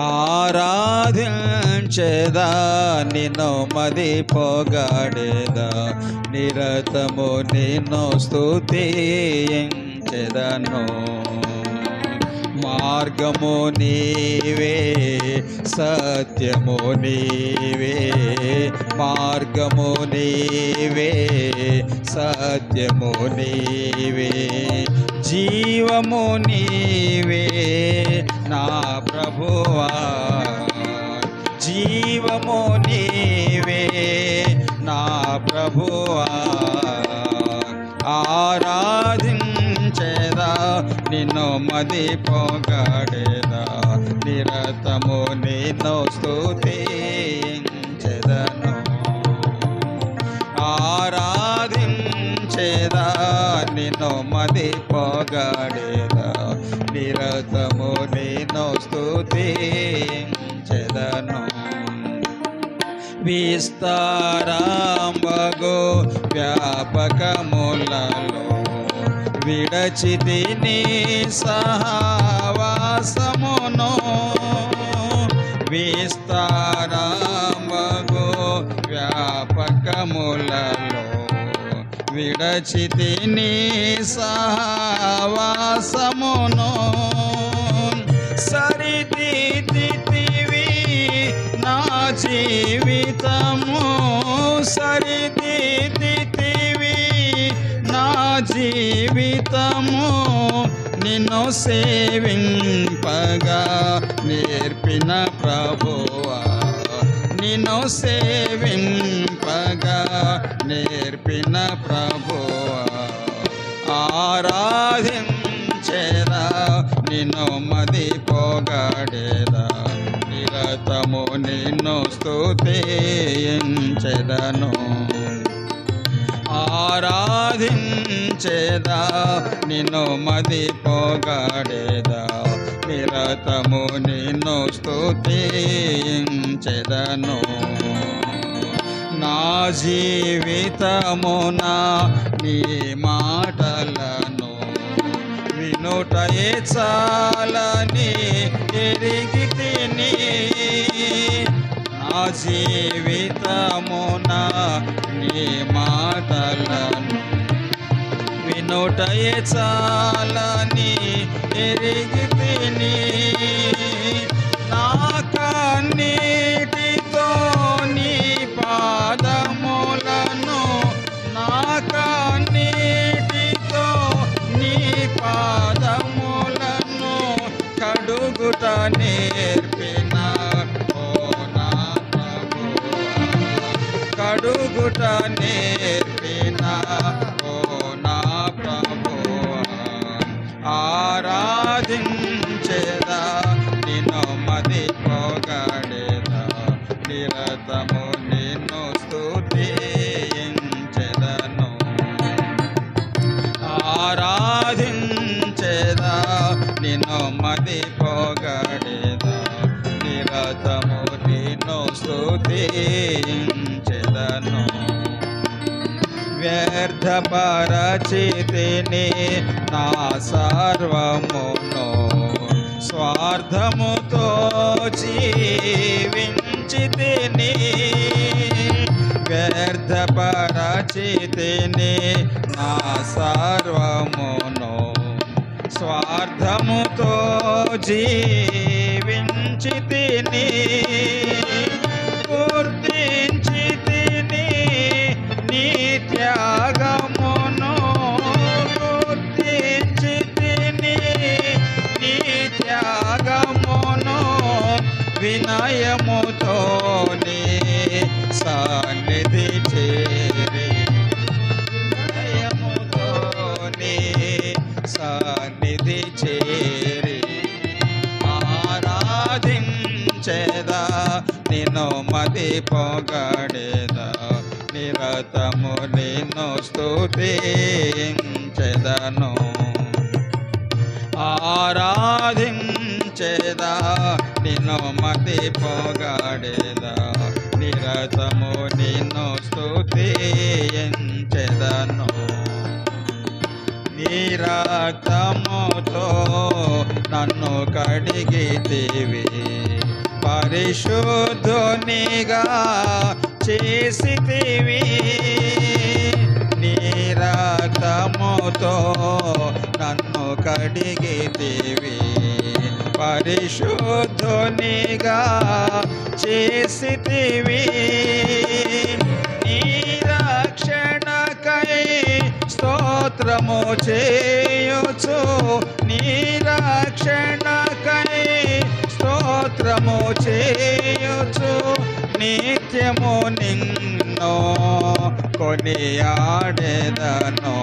ఆరాధించేదా నిన్ను మది పొగాడేదా నిరతము నిన్ను స్థుతించెదను మార్గము నీవే సత్యము నీవే. మార్గము నీవే సత్యము నీవే. జీవము నీవే నా ప్రభువా. జీవము నీవే నా ప్రభువా. నిన్ను మది పొగడేదా? నిరతము నిన్ను స్థుతి చెదను ఆరాధించేదా? నిన్ను మది పొగడేదా? నిరతము నిన్ను స్థుతి చెదను విస్తారాంబగో వ్యాపకములా విడచితి నీ సహవాసమును విస్తారాంబగు వ్యాపకములలో విడచితి నీ సహవాసమును సరిదిద్దితివి నా జీవితము సరిది జీవితము నిన్ను సేవింపగా నేర్పిన ప్రభువా. నిన్ను సేవింపగా నేర్పిన ప్రభువా. ఆరాధించేదా నిన్ను మది పోగాడేరా నిరతము నిన్ను స్తుతించెదను. ఆరాధించేదా నిన్ను మది పోగాడేదా నిరతము నిన్ను స్థుతించెదను నా జీవితమున నీ మాటలను వినుటయే చాలని ఎరిగి తిని జీవితమున నీ మాటలను వినుటయే చాలని ఎరిగి తిని అడుగుట నేర్పిన. ఓ నా ప్రభువా ఆరాధించేదా నిన్ను మది పొగడేదా నిరతము నిన్ను స్థుతించెదను ఆరాధించేదా నిన్ను మది పొ వ్యర్థపరచితిని నా సర్వమును స్వార్థముతో జీవించితిని. వ్యర్థపరచితిని నా సర్వమును స్వార్థముతో జీవించితిని. సన్నిధి చేరి ఆరాధించేదా? నిన్ను మది పొగడేదా? నిరతము నిన్ను స్థుతించెదను ఆరాధించేదా? నిన్ను మతి పొగడేదా? నిరతము నిన్ను స్థుతించెదను నీ రక్తముతో నన్ను కడిగితివి. పరిశుద్ధునిగా చేసితివి. నీ రక్తముతో నన్ను కడిగితివి. పరిశుద్ధునిగా చేసితివి. మాత్రము చేయుచు నీరక్షణకై స్తోత్రము చేయుచు నిత్యము నిన్ను కొనియాడెదను.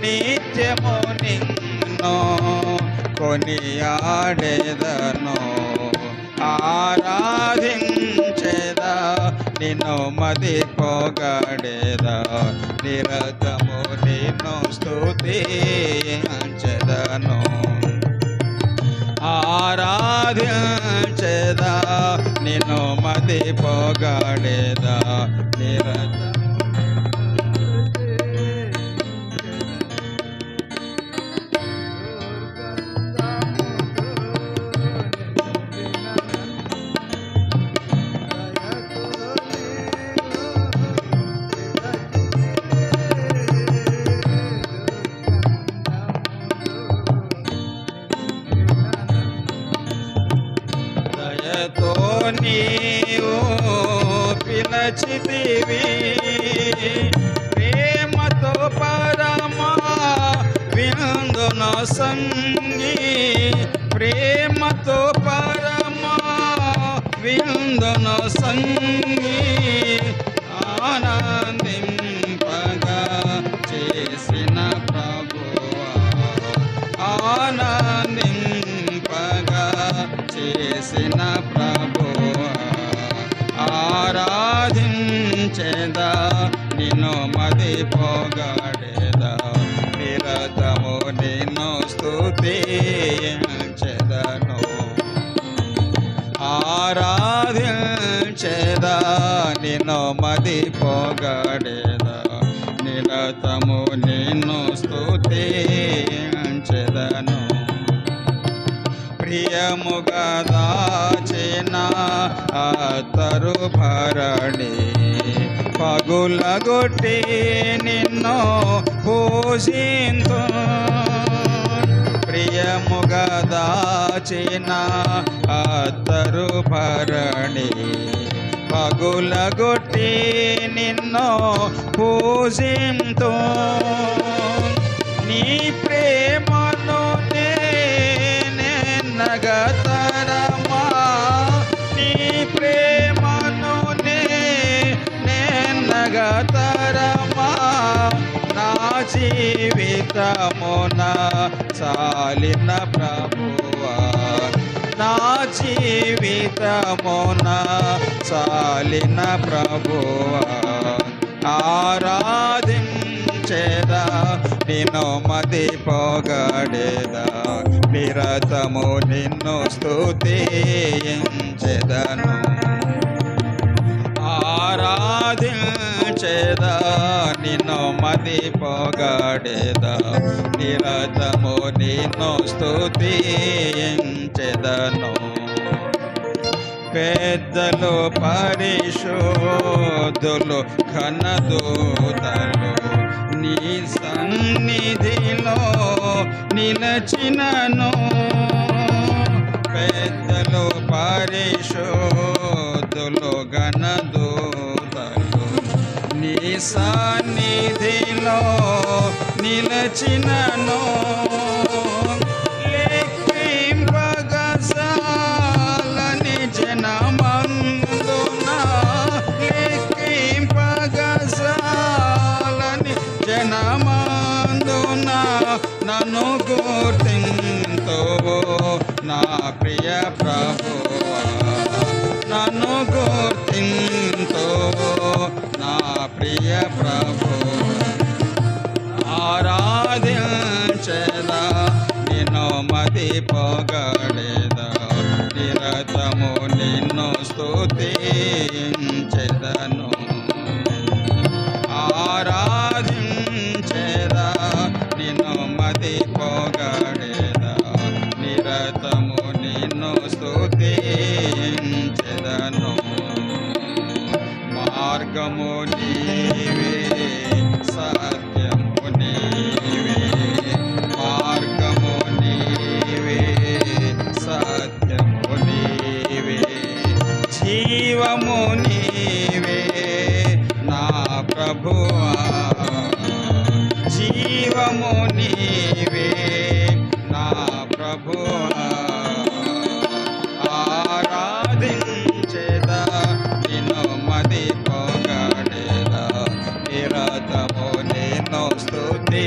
నిత్యము నిన్ను కొనియాడెదను. ఆరాధించేదా నిన్ను మది పొగడేదా నిరగము నిన్ను స్థుతి స్తుతించెదను ఆరాధించేదా. నిన్ను మది పొగడేదా నిరతము దయతో నీవు పిలచితివి. ప్రేమతో పరమా విందున సంగి. ప్రేమతో పరమా విందున సంగీ. స్తుతించెదను ఆరాధించేదా నిన్ను మది పోగాడేదా. నిరతము నిన్ను స్తుతించెదను. ప్రియముగా దాచిన అతరు భరణి పగులగొట్టి నిన్ను పూజింతు ప్రియముగా దాచిన అతరు భరణి పగులగొట్టి నిన్ను పూజింతో నీ ప్రేమను నేనగతరమా నీ ప్రేమను నేనగతరమా నా జీవితమున చాలిన ప్రభువా. నా జీవితమున చాలిన ప్రభువా. ఆరాధించేదా నిన్ను మది పొగడేదా నిరతము నిన్ను స్తుతించెదను. ఆరాధించేదా నిన్ను మతి పొగడేదా నిరతము నిన్ను స్తుతించెదను. పెద్దలు పరిశోధులు ఘనదూతలు. నీ సన్నిధిలో నిలచినను. పెద్దలు పరిశోధులు ఘనదూతలు. నీ సన్నిధిలో నిలచినను. లెక్కింపగజాలని జనమందున. లెక్కింపగజాలని జనమందున. నన్ను గుర్తింతో నా ప్రియ ప్రభువా నన్ను గుర్తింతో నా ప్రియ ప్రభు. జీవము నీవే నా ప్రభువా జీవము నీవే నా ప్రభువా ఆరాధించేదా నేను మది పోగడేదా నిరతము నేను స్తుతి.